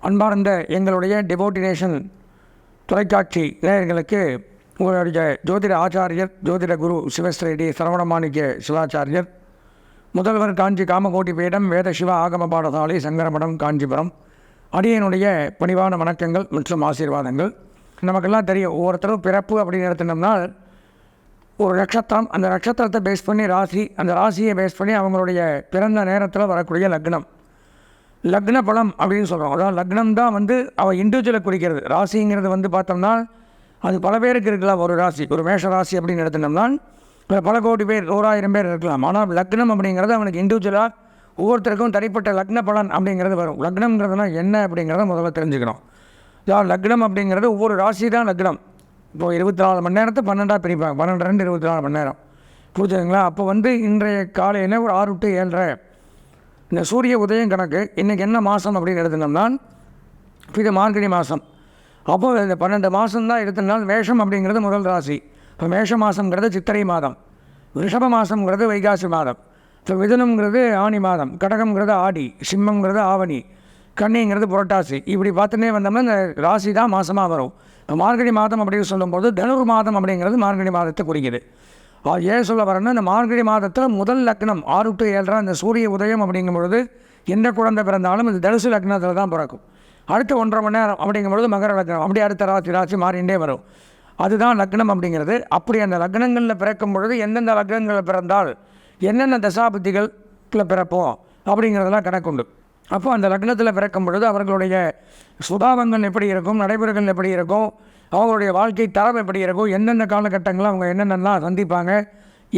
அன்பார்ந்த எங்களுடைய டெவோட்டினேஷன் தொலைக்காட்சி நேயர்களுக்கு உங்களுடைய ஜோதிட ஆச்சாரியர் ஜோதிட குரு சிவஸ்ரீடி சரவணமாணிக்க சிவாச்சாரியர் முதல்வர் காஞ்சி காமகோட்டி பீடம் வேத சிவ ஆகம பாடசாலை சங்கரமடம் காஞ்சிபுரம் அடியனுடைய பணிவான வணக்கங்கள் மற்றும் ஆசீர்வாதங்கள். நமக்கெல்லாம் தெரியும் ஒவ்வொருத்தரும் பிறப்பு அப்படின்னு எடுத்துனோம்னா ஒரு நட்சத்திரம் அந்த நட்சத்திரத்தை பேஸ் பண்ணி ராசி அந்த ராசியை பேஸ் பண்ணி அவங்களுடைய பிறந்த நேரத்தில் வரக்கூடிய லக்னம். லக்ன பலம் அப்படின்னு சொல்கிறோம் அதாவது லக்னம் தான் வந்து அவள் இண்டிவிஜுவலை குறிக்கிறது. ராசிங்கிறது வந்து பார்த்தோம்னா அது பல பேருக்கு இருக்கலாம். ஒரு ராசி ஒரு மேஷ ராசி அப்படின்னு எடுத்துட்டோம்னா பல கோடி பேர் ஓராயிரம் பேர் இருக்கலாம். ஆனால் லக்னம் அப்படிங்கிறது அவனுக்கு இண்டிவிஜுவலாக ஒவ்வொருத்தருக்கும் தனிப்பட்ட லக்ன பலன் அப்படிங்கிறது வரும். லக்னம்ங்கிறதுனா என்ன அப்படிங்கிறத முதல்ல தெரிஞ்சுக்கணும். அதாவது லக்னம் அப்படிங்கிறது ஒவ்வொரு ராசி தான் லக்னம். இப்போ இருபத்தி நாலு மணி நேரத்தை பன்னெண்டாக பிரிப்பாங்க. பன்னெண்டு ரெண்டு இருபத்தி நாலு மணி நேரம். புரிஞ்சுதுங்களா? அப்போ வந்து இன்றைய காலையில் ஒரு ஆறு டு ஏழரை. இந்த சூரிய உதயம் கணக்கு இன்றைக்கி என்ன மாதம் அப்படின்னு எடுத்துனோம்னா இது மார்கழி மாதம் அப்போ இந்த பன்னெண்டு மாதம் தான் எடுத்தனால் மேஷம் அப்படிங்கிறது முதல் ராசி. இப்போ மேஷ மாதங்கிறது சித்திரை மாதம். ரிஷப மாதங்கிறது வைகாசி மாதம். இப்போ மிதுனம்ங்கிறது ஆணி மாதம். கடகம்ங்கிறது ஆடி. சிம்மங்கிறது ஆவணி. கன்னிங்கிறது புரட்டாசி. இப்படி பார்த்துட்டே வந்தோம்னா இந்த ராசி தான் மாதமாக வரும். இப்போ மார்கழி மாதம் அப்படின்னு சொல்லும்போது தனுர் மாதம் அப்படிங்கிறது மார்கழி மாதத்தை குறிக்குது. ஏன் சொல்ல வரேன்னா இந்த மார்கழி மாதத்தில் முதல் லக்னம் ஆறு டு ஏழரை அந்த சூரிய உதயம் அப்படிங்கும் பொழுது எந்த குழந்தை பிறந்தாலும் இந்த தனுசு லக்னத்தில் தான் பிறக்கும். அடுத்த ஒன்றரை மணி நேரம் அப்படிங்கும் பொழுது மகர லக்னம் அப்படி அடுத்த ராசி ராசி மாறிண்டே வரும். அதுதான் லக்னம் அப்படிங்கிறது. அப்படி அந்த லக்னங்களில் பிறக்கும் பொழுது எந்தெந்த லக்னங்களில் பிறந்தால் என்னென்ன தசாபுத்திகளில் பிறப்போம் அப்படிங்கிறதெல்லாம் கணக்குண்டு. அப்போ அந்த லக்னத்தில் பிறக்கும் பொழுது அவர்களுடைய சுபாவங்கள் எப்படி இருக்கும் நடைமுறைகள் எப்படி இருக்கும் அவங்களுடைய வாழ்க்கை தரம் எப்படி இருக்கும் எந்தெந்த காலகட்டங்களில் அவங்க என்னென்னலாம் சந்திப்பாங்க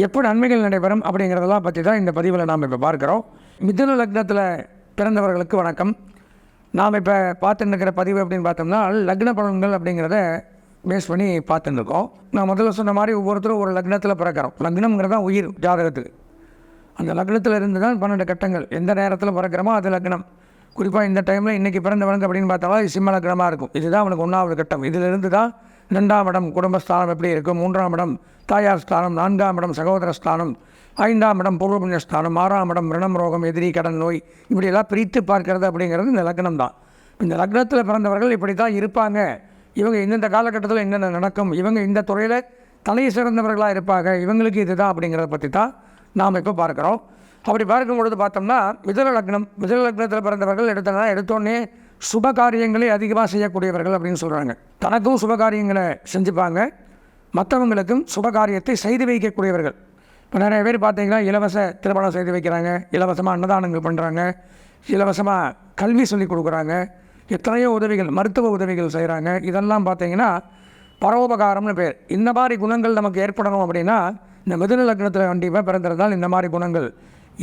எப்படி நன்மைகள் நடைபெறும் அப்படிங்கிறதெல்லாம் பற்றி தான் இந்த பதிவில் நாம் இப்போ பார்க்குறோம். மிதுன லக்னத்தில் பிறந்தவர்களுக்கு வணக்கம். நாம் இப்போ பார்த்துட்டு இருக்கிற பதிவு அப்படின்னு பார்த்தோம்னா லக்ன பலன்கள் அப்படிங்கிறத பேஸ் பண்ணி பார்த்துருக்கோம் நான் முதல்ல சொன்ன மாதிரி ஒவ்வொருத்தரும் ஒரு லக்னத்தில் பிறக்கிறோம். லக்னம்ங்கிறது தான் உயிர் ஜாதகத்துக்கு. அந்த லக்னத்தில் இருந்து தான் பன்னெண்டு கட்டங்கள். எந்த நேரத்தில் பிறக்கிறோமோ அது லக்னம். குறிப்பாக இந்த டைமில் இன்றைக்கி பிறந்தவனுக்கு அப்படின்னு பார்த்தாலும் இது சிம்ம இருக்கும். இதுதான் அவனுக்கு ஒன்றாவது கட்டம். இதிலிருந்து தான் ரெண்டாம் இடம் குடும்பஸ்தானம் எப்படி இருக்கும் மூன்றாம் இடம் தாயார் ஸ்தானம் நான்காம் இடம் சகோதர ஸ்தானம் ஐந்தாம் இடம் பூர்வ புண்ணிய ஸ்தானம் ஆறாம் இடம் ரிணம் ரோகம் எதிரி கடன் நோய் இப்படியெல்லாம் பிரித்து பார்க்கறது அப்படிங்கிறது இந்த லக்னம் தான். இந்த லக்னத்தில் பிறந்தவர்கள் இப்படி தான் இருப்பாங்க. இவங்க இந்தந்த காலகட்டத்தில் என்னென்ன நடக்கும்? இவங்க இந்த துறையில் தலை சிறந்தவர்களாக இருப்பாங்க? இவங்களுக்கு இதுதான் அப்படிங்கிறத பற்றி தான் நாம் இப்போ பார்க்குறோம். அப்படி பார்க்கும் பொழுது பார்த்தோம்னா மிதுன லக்னம் மிதுன லக்னத்தில் பிறந்தவர்கள் எடுத்தனா எடுத்தோடனே சுப காரியங்களை அதிகமாக செய்யக்கூடியவர்கள் அப்படின்னு சொல்கிறாங்க தனக்கும் சுப காரியங்களை செஞ்சுப்பாங்க. மற்றவங்களுக்கும் சுப காரியத்தை செய்து வைக்கக்கூடியவர்கள். இப்போ நிறைய பேர் பார்த்தீங்கன்னா இலவச திருமணம் செய்து வைக்கிறாங்க இலவசமாக அன்னதானங்கள் பண்ணுறாங்க இலவசமாக கல்வி சொல்லிக் கொடுக்குறாங்க எத்தனையோ உதவிகள் மருத்துவ உதவிகள் செய்கிறாங்க இதெல்லாம் பார்த்தீங்கன்னா பரோபகாரம்னு பேர். இந்த மாதிரி குணங்கள் நமக்கு ஏற்படணும் அப்படின்னா இந்த மிதுன லக்னத்தில் கண்டிப்பாக பிறந்திருந்தால் இந்த மாதிரி குணங்கள்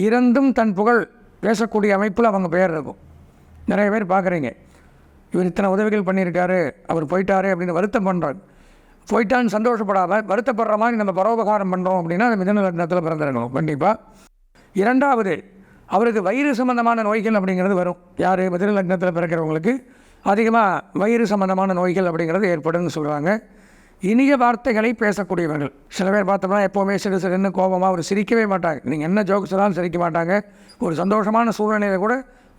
இறந்தும் தன் புகழ் பேசக்கூடிய அமைப்பில் அவங்க பெயர் இருக்கும் நிறைய பேர் பார்க்குறீங்க. இவர் இத்தனை உதவிகள் பண்ணியிருக்காரு அவர் போயிட்டாரு அப்படின்னு வருத்தம் பண்ணுறாங்க போயிட்டான்னு சந்தோஷப்படாமல் வருத்தப்படுற மாதிரி நம்ம பரோபகாரம் பண்ணுறோம் அப்படின்னா அந்த மிதன லக்னத்தில் பிறந்திருக்கணும் கண்டிப்பாக இரண்டாவது அவருக்கு வயிறு சம்பந்தமான நோய்கள் அப்படிங்கிறது வரும். யார்? மிதன லக்னத்தில் பிறக்கிறவங்களுக்கு. அதிகமாக வயிறு சம்பந்தமான நோய்கள் அப்படிங்கிறது ஏற்படும்னு சொல்கிறாங்க இனிய வார்த்தைகளை பேசக்கூடியவர்கள். சில பேர் பார்த்தோம்னா எப்போவுமே சிறு சிறுன்னு கோபமாக ஒரு சிரிக்கவே மாட்டாங்க. நீங்கள் என்ன ஜோக்ஸ் எல்லாம் சிரிக்க மாட்டாங்க. ஒரு சந்தோஷமான சூழ்நிலையில் கூட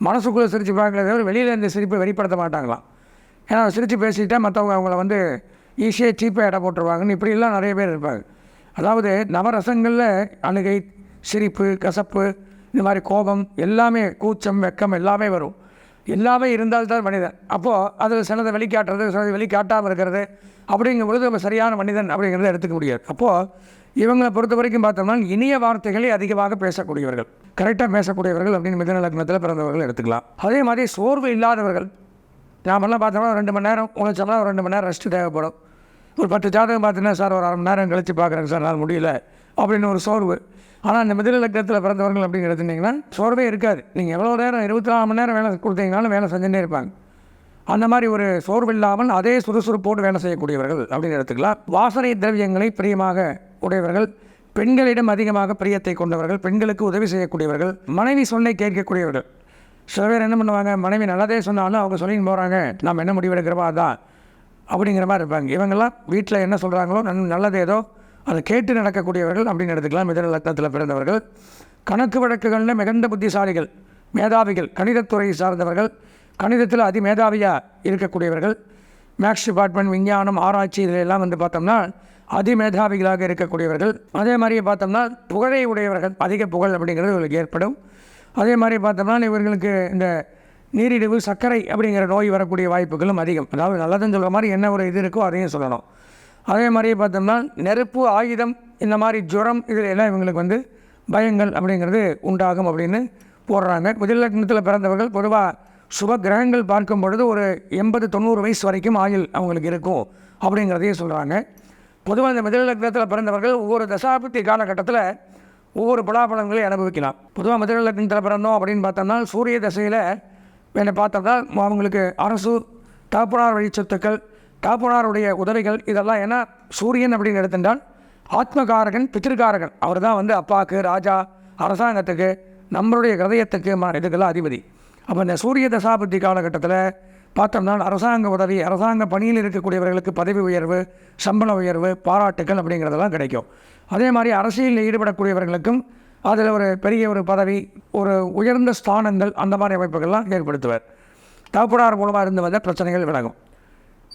மனசுக்குள்ளே சிரித்து பார்க்கறத தவிர வெளியில் இந்த சிரிப்பை வெளிப்படுத்த மாட்டாங்களாம். ஏன்னா சிரித்து பேசிக்கிட்டால் மற்றவங்க அவங்கள வந்து ஈஸியாக சீப்பாக இடம் போட்டுருவாங்கன்னு இப்படிலாம் நிறைய பேர் இருப்பாங்க. அதாவது நவரசங்களில் அழுகை சிரிப்பு கசப்பு இந்த மாதிரி கோபம் எல்லாமே கூச்சம் வெக்கம் எல்லாமே வரும். எல்லாமே இருந்தால்தான் மனிதன். அப்போது அதில் சிலதை வெளிக்காட்டுறது சிலதை வெளிக்காட்டாமல் இருக்கிறது அப்படிங்கும் பொழுது நம்ம சரியான மனிதன் அப்படிங்கிறத எடுத்துக்க முடியாது. அப்போது இவங்களை பொறுத்த வரைக்கும் பார்த்தோம்னா இனிய வார்த்தைகளை அதிகமாக பேசக்கூடியவர்கள் கரெக்டாக பேசக்கூடியவர்கள் அப்படின்னு மிதன லக்னத்தில் பிறந்தவர்கள் எடுத்துக்கலாம். அதே மாதிரி சோர்வு இல்லாதவர்கள் நாமெல்லாம் பார்த்தோம்னா ஒரு ரெண்டு மணி நேரம் உழைச்சோம்னா ஒரு ரெண்டு மணி நேரம் ரெஸ்ட்டு தேவைப்படும். ஒரு பத்து ஜாதகம் பார்த்தீங்கன்னா சார் ஒரு அரை மணி நேரம் கழித்து பார்க்குறேங்க சார் நான் முடியல அப்படின்னு ஒரு சோர்வு. ஆனால் அந்த மிதில லக்கத்தில் பிறந்தவர்கள் அப்படின்னு எடுத்துட்டிங்கன்னா சோர்வே இருக்காது. நீங்கள் எவ்வளோ நேரம் இருபத்தி நாலு மணி நேரம் வேலை கொடுத்தீங்கனாலும் வேலை செஞ்சுட்டே இருப்பாங்க. அந்த மாதிரி ஒரு சோர்வு இல்லாமல் அதே சுறுசுறுப்போடு வேலை செய்யக்கூடியவர்கள் அப்படின்னு எடுத்துக்கலாம். வாசனை திரவியங்களை பிரியமாக உடையவர்கள் பெண்களிடம் அதிகமாக பிரியத்தை கொண்டவர்கள் பெண்களுக்கு உதவி செய்யக்கூடியவர்கள் மனைவி சொல்லை கேட்கக்கூடியவர்கள். சில பேர் என்ன பண்ணுவாங்க மனைவி நல்லதே சொன்னாலும் அவங்க சொல்லின்னு போகிறாங்க நாம் என்ன முடிவெடுக்கிறவா அதான் அப்படிங்கிற மாதிரி இருப்பாங்க. இவங்கெல்லாம் வீட்டில் என்ன சொல்கிறாங்களோ நன் நல்லது ஏதோ அதை கேட்டு நடக்கக்கூடியவர்கள் அப்படின்னு எடுத்துக்கலாம். மிதன லக்னத்தில் பிறந்தவர்கள். கணக்கு வழக்குகளில் மிகுந்த புத்திசாலிகள் மேதாவிகள் கணிதத்துறையை சார்ந்தவர்கள் கணிதத்தில் அதிமேதாவியாக இருக்கக்கூடியவர்கள் மேக்ஸ் டிபார்ட்மெண்ட் விஞ்ஞானம் ஆராய்ச்சி இதில் எல்லாம் வந்து பார்த்தோம்னா அதிமேதாவிகளாக இருக்கக்கூடியவர்கள். அதே மாதிரி பார்த்தோம்னா புகழை உடையவர்கள் அதிக புகழ் அப்படிங்கிறது இவர்களுக்கு ஏற்படும். அதே மாதிரி பார்த்தோம்னா இவர்களுக்கு இந்த நீரிழிவு சர்க்கரை அப்படிங்கிற நோய் வரக்கூடிய வாய்ப்புகளும் அதிகம். அதாவது நல்லதுன்னு சொல்கிற மாதிரி என்ன ஒரு இது இருக்கோ அதையும் சொல்லணும். அதே மாதிரி பார்த்தோம்னா நெருப்பு ஆயுதம் இந்த மாதிரி ஜுரம் இதில் எல்லாம் இவங்களுக்கு வந்து பயங்கள் அப்படிங்கிறது உண்டாகும் அப்படின்னு போடுறாங்க. முதல் லக்னத்தில் பிறந்தவர்கள் பொதுவாக சுப கிரகங்கள் பார்க்கும் பொழுது ஒரு எண்பது தொண்ணூறு வயசு வரைக்கும் ஆயுள் அவங்களுக்கு இருக்கும் அப்படிங்கிறதையும் சொல்கிறாங்க பொதுவாக இந்த மிதல் லக்னத்தில் பிறந்தவர்கள் ஒவ்வொரு தசாபத்தி காலகட்டத்தில் ஒவ்வொரு பலாபலங்களை அனுபவிக்கலாம். பொதுவாக மிதல் லக்னத்தில் பிறந்தோம் அப்படின்னு பார்த்தோம்னா சூரிய தசையில் என்ன பார்த்தோம்னா அவங்களுக்கு அரசு தகப்பனார் வழி சொத்துக்கள் தாப்பனாருடைய உதவிகள் இதெல்லாம் ஏன்னா சூரியன் அப்படின்னு எடுத்துட்டால் ஆத்மகாரகன் பித்திருக்காரகன். அவர் தான் வந்து அப்பாவுக்கு ராஜா அரசாங்கத்துக்கு நம்மளுடைய ஹதயத்துக்கு மா இதுக்கெல்லாம் அதிபதி. அப்போ இந்த சூரிய தசாபதி காலகட்டத்தில் பார்த்தோம்னா அரசாங்க உதவி அரசாங்க பணியில் இருக்கக்கூடியவர்களுக்கு பதவி உயர்வு சம்பள உயர்வு பாராட்டுக்கள் அப்படிங்கிறதெல்லாம் கிடைக்கும். அதே மாதிரி அரசியலில் ஈடுபடக்கூடியவர்களுக்கும் அதில் ஒரு பெரிய ஒரு பதவி ஒரு உயர்ந்த ஸ்தானங்கள் அந்த மாதிரி அமைப்புகள்லாம் ஏற்படுத்துவார். தகப்பனார் மூலமாக இருந்து வந்த பிரச்சனைகள் விலகும்.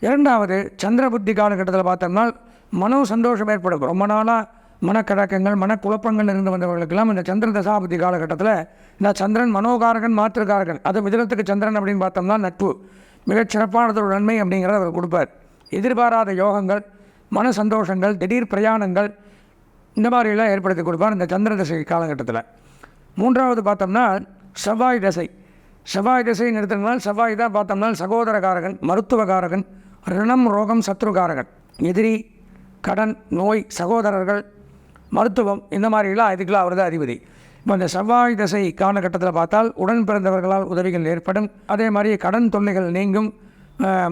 இரண்டாவது சந்திர புத்தி காலகட்டத்தில் பார்த்தோம்னா மனோ சந்தோஷம் ஏற்படும் ரொம்ப நாளாக மனக்கழக்கங்கள் மனக்குழப்பங்கள் இருந்து வந்தவர்களுக்கெல்லாம் இந்த சந்திர தசாபதி காலகட்டத்தில் இந்த சந்திரன் மனோகாரகன் மாத்திருக்காரகன் அது மிதனத்துக்கு சந்திரன் அப்படின்னு பார்த்தோம்னா நட்பு. மிகச் சிறப்பானது நன்மை அப்படிங்கிறத அவர் கொடுப்பார். எதிர்பாராத யோகங்கள் மன சந்தோஷங்கள் திடீர் பிரயாணங்கள் இந்த மாதிரியெல்லாம் ஏற்படுத்தி கொடுப்பார் இந்த சந்திர தசை காலகட்டத்தில். மூன்றாவது பார்த்தோம்னா செவ்வாய் தசை. செவ்வாய் தசை எடுத்தோம்னால் செவ்வாய் தான் பார்த்தோம்னா சகோதரகாரகன் மருத்துவகாரகன் ரிணம் ரோகம் சத்ருகாரகன். எதிரி கடன் நோய் சகோதரர்கள் மருத்துவம் இந்த மாதிரிலாம் இதுக்கெல்லாம் அவர் தான் அதிபதி. இப்போ இந்த செவ்வாய் தசை காலகட்டத்தில் பார்த்தால் உடன் பிறந்தவர்களால் உதவிகள் ஏற்படும். அதே மாதிரி கடன் தொல்லைகள் நீங்கும்.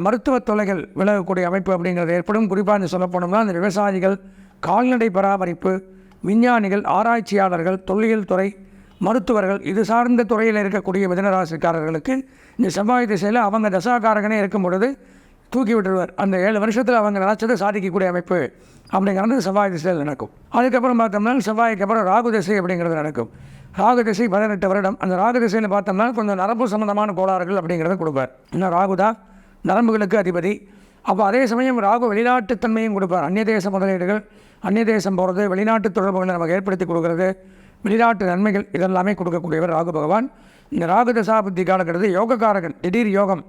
மருத்துவ தொல்லைகள் விலகக்கூடிய அமைப்பு அப்படிங்கிறது ஏற்படும். குறிப்பாக இந்த சொல்லப்போனோம்னா இந்த விவசாயிகள் கால்நடை பராமரிப்பு விஞ்ஞானிகள் ஆராய்ச்சியாளர்கள் தொல்லியல் துறை மருத்துவர்கள் இது சார்ந்த துறையில் இருக்கக்கூடிய மிதனராசிக்காரர்களுக்கு இந்த செவ்வாய் திசையில் அவங்க தசாகாரகனே இருக்கும் பொழுது தூக்கி விட்டுருவார். அந்த ஏழு வருஷத்தில் அவங்க நினச்சதை சாதிக்கக்கூடிய அமைப்பு அப்படிங்கிறது செவ்வாய் திசையில் நடக்கும். அதுக்கப்புறம் பார்த்தோம்னா செவ்வாய்க்கு அப்புறம் ராகு திசை அப்படிங்கிறது நடக்கும். ராகு திசை பதினெட்டு வருடம். அந்த ராகு திசையில் பார்த்தோம்னா கொஞ்சம் நரம்பு சம்மந்தமான கோளாறுகள் அப்படிங்கிறத கொடுப்பார். இன்னும் ராகு தான் நரம்புகளுக்கு அதிபதி. அப்போ அதே சமயம் ராகு வெளிநாட்டுத்தன்மையும் கொடுப்பார். அந்நிய தேச முதலீடுகள் அந்நிய தேசம் போகிறது வெளிநாட்டு தொடர்புகளை நமக்கு ஏற்படுத்தி கொடுக்கறது வெளிநாட்டு நன்மைகள் இதெல்லாமே கொடுக்கக்கூடியவர் ராகு பகவான். இந்த ராகு தசாபுத்தி காலங்கிறது யோகக்காரகன் திடீர் யோகம்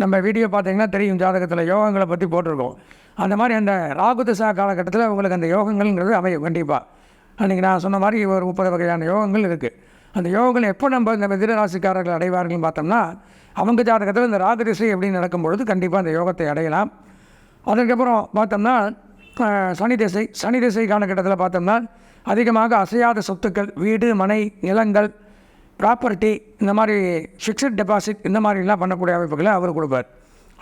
நம்ம வீடியோ பார்த்தீங்கன்னா தெரியும் ஜாதகத்தில் யோகங்களை பற்றி போட்டிருக்கோம். அந்த மாதிரி அந்த ராகு திசா காலகட்டத்தில் உங்களுக்கு அந்த யோகங்கள்ங்கிறது அமையும் கண்டிப்பாக அன்றைக்கி நான் சொன்ன மாதிரி ஒரு முப்பது வகையான யோகங்கள் இருக்குது அந்த யோகங்கள் எப்போ நம்ம இந்த மிதனராசிக்காரர்கள் அடைவார்கள்னு பார்த்தோம்னா அவங்க ஜாதகத்தில் இந்த ராகு திசை எப்படின்னு நடக்கும் பொழுது கண்டிப்பாக அந்த யோகத்தை அடையலாம். அதுக்கப்புறம் பார்த்தோம்னா சனி திசை. சனி திசை காலகட்டத்தில் பார்த்தோம்னா அதிகமாக அசையாத சொத்துக்கள் வீடு மனை நிலங்கள் ப்ராப்பர்ட்டி இந்த மாதிரி ஃபிக்ஸட் டெபாசிட் இந்த மாதிரிலாம் பண்ணக்கூடிய அமைப்புகளை அவர் கொடுப்பார்.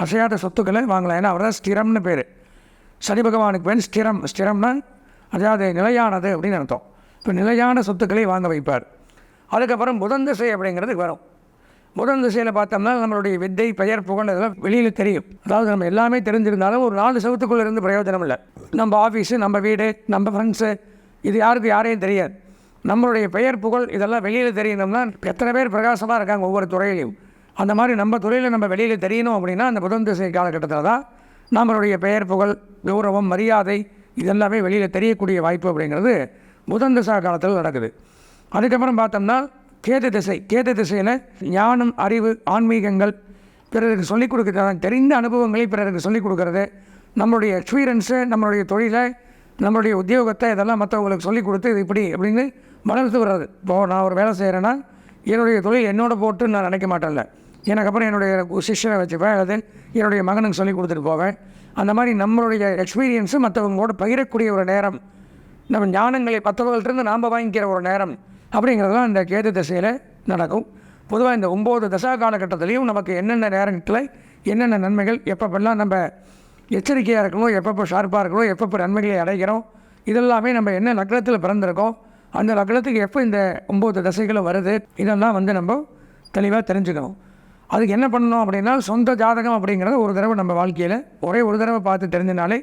அசையாத சொத்துக்களை வாங்கலாம். ஏன்னா அவர் தான் ஸ்திரம்னு பேர். சனி பகவானுக்கு பேர் ஸ்திரம். ஸ்திரம்னா அதாவது நிலையானது அப்படின்னு அர்த்தம். இப்போ நிலையான சொத்துக்களை வாங்க வைப்பார். அதுக்கப்புறம் புதன் திசை அப்படிங்கிறது வரும். புதன் திசையில் பார்த்தோம்னா நம்மளுடைய வித்தை பெயர் புகழ் அதெல்லாம் வெளியில் தெரியும். அதாவது நம்ம எல்லாமே தெரிஞ்சிருந்தாலும் ஒரு நாலு சவுத்துக்குள்ளே இருந்து பிரயோஜனம் இல்லை. நம்ம ஆஃபீஸு நம்ம வீடு நம்ம ஃப்ரெண்ட்ஸு இது யாருக்கு யாரையும் தெரியாது. நம்மளுடைய பெயர் புகழ் இதெல்லாம் வெளியில் தெரியணும்னா எத்தனை பேர் பிரகாசமாக இருக்காங்க ஒவ்வொரு துறையிலையும். அந்த மாதிரி நம்ம துறையில் நம்ம வெளியில் தெரியணும் அப்படின்னா அந்த புதன் திசை காலகட்டத்தில் தான் நம்மளுடைய பெயர் புகழ் கௌரவம் மரியாதை இதெல்லாமே வெளியில் தெரியக்கூடிய வாய்ப்பு அப்படிங்கிறது புதன் திசா காலத்தில் நடக்குது. அதுக்கப்புறம் பார்த்தோம்னா கேது திசை. கேது திசையில் ஞானம் அறிவு ஆன்மீகங்கள் பிறருக்கு சொல்லிக் கொடுக்குறது தெரிந்த அனுபவங்களை பிறருக்கு சொல்லிக் கொடுக்கறது நம்மளுடைய எக்ஸ்பீரியன்ஸு நம்மளுடைய தொழிலை நம்மளுடைய உத்தியோகத்தை இதெல்லாம் மற்றவங்களுக்கு சொல்லிக் கொடுத்து இது இப்படி அப்படின்னு வளர்த்து வர்றது இப்போது நான் ஒரு வேலை செய்கிறேன்னா என்னுடைய தொழில் என்னோட போட்டு நான் நினைக்க மாட்டேன்ல. எனக்கு அப்புறம் என்னுடைய சிஷ்யனை வச்சுப்பேன் அல்லது என்னுடைய மகனுக்கு சொல்லி கொடுத்துட்டு போவேன். அந்த மாதிரி நம்மளுடைய எக்ஸ்பீரியன்ஸு மற்றவங்களோட பகிரக்கூடிய ஒரு நேரம். நம்ம ஞானங்களை மற்றவர்கள்ட்டருந்து நாம் வாங்கிக்கிற ஒரு நேரம். அப்படிங்கிறதுலாம் இந்த கேது திசையில் நடக்கும். பொதுவாக இந்த ஒம்பது தசா காலகட்டத்திலையும் நமக்கு என்னென்ன நேரத்தில் என்னென்ன நன்மைகள் எப்பப்பெல்லாம் நம்ம எச்சரிக்கையாக இருக்கணும் எப்பப்போ ஷார்ப்பாக இருக்கணும் எப்பப்போ நன்மைகளை அடைகிறோம் இதெல்லாமே நம்ம என்ன லக்னத்தில் பிறந்திருக்கோம் அந்த லக்னத்துக்கு எப்போ இந்த ஒம்பது தசைகளும் வருது இதெல்லாம் வந்து நம்ம தெளிவாக தெரிஞ்சுக்கணும். அதுக்கு என்ன பண்ணணும் அப்படின்னா சொந்த ஜாதகம் அப்படிங்கிறத ஒரு தடவை நம்ம வாழ்க்கையில் ஒரே ஒரு தடவை பார்த்து தெரிஞ்சனாலே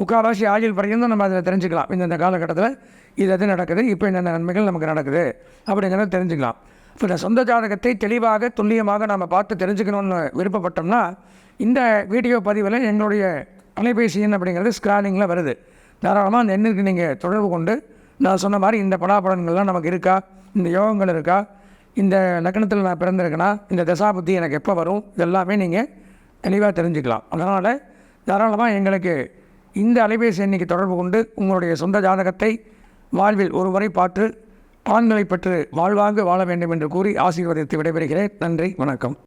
முக்கால்வாசி ஆயுள் வரையும் நம்ம அதில் தெரிஞ்சுக்கலாம். இந்தந்த காலகட்டத்தில் இது எது நடக்குது இப்போ என்னென்ன நன்மைகள் நமக்கு நடக்குது அப்படிங்கிறத தெரிஞ்சுக்கலாம். இப்போ இந்த சொந்த ஜாதகத்தை தெளிவாக துல்லியமாக நாம் பார்த்து தெரிஞ்சுக்கணும்னு விருப்பப்பட்டோம்னா இந்த வீடியோ பதிவில் எங்களுடைய அலைபேசி எண் அப்படிங்கிறது ஸ்க்ரானிங்கில் வருது. தாராளமாக அந்த எண்ணிற்கு நீங்கள் தொடர்பு கொண்டு நான் சொன்ன மாதிரி இந்த பலாபலன்கள்லாம் நமக்கு இருக்கா? இந்த யோகங்கள் இருக்கா? இந்த லக்னத்தில் நான் பிறந்திருக்கேனா? இந்த தசாபுத்தி எனக்கு எப்போ வரும்? இதெல்லாமே நீங்கள் தெளிவாக தெரிஞ்சுக்கலாம். அதனால் தாராளமாக எங்களுக்கு இந்த அலைபேசி எண்ணிக்கை தொடர்பு கொண்டு உங்களுடைய சொந்த ஜாதகத்தை வாழ்வில் ஒரு முறை பார்த்து ஆண்களை பெற்று வாழ்வாங்க வாழ வேண்டும் என்று கூறி ஆசீர்வதித்து விடைபெறுகிறேன். நன்றி வணக்கம்.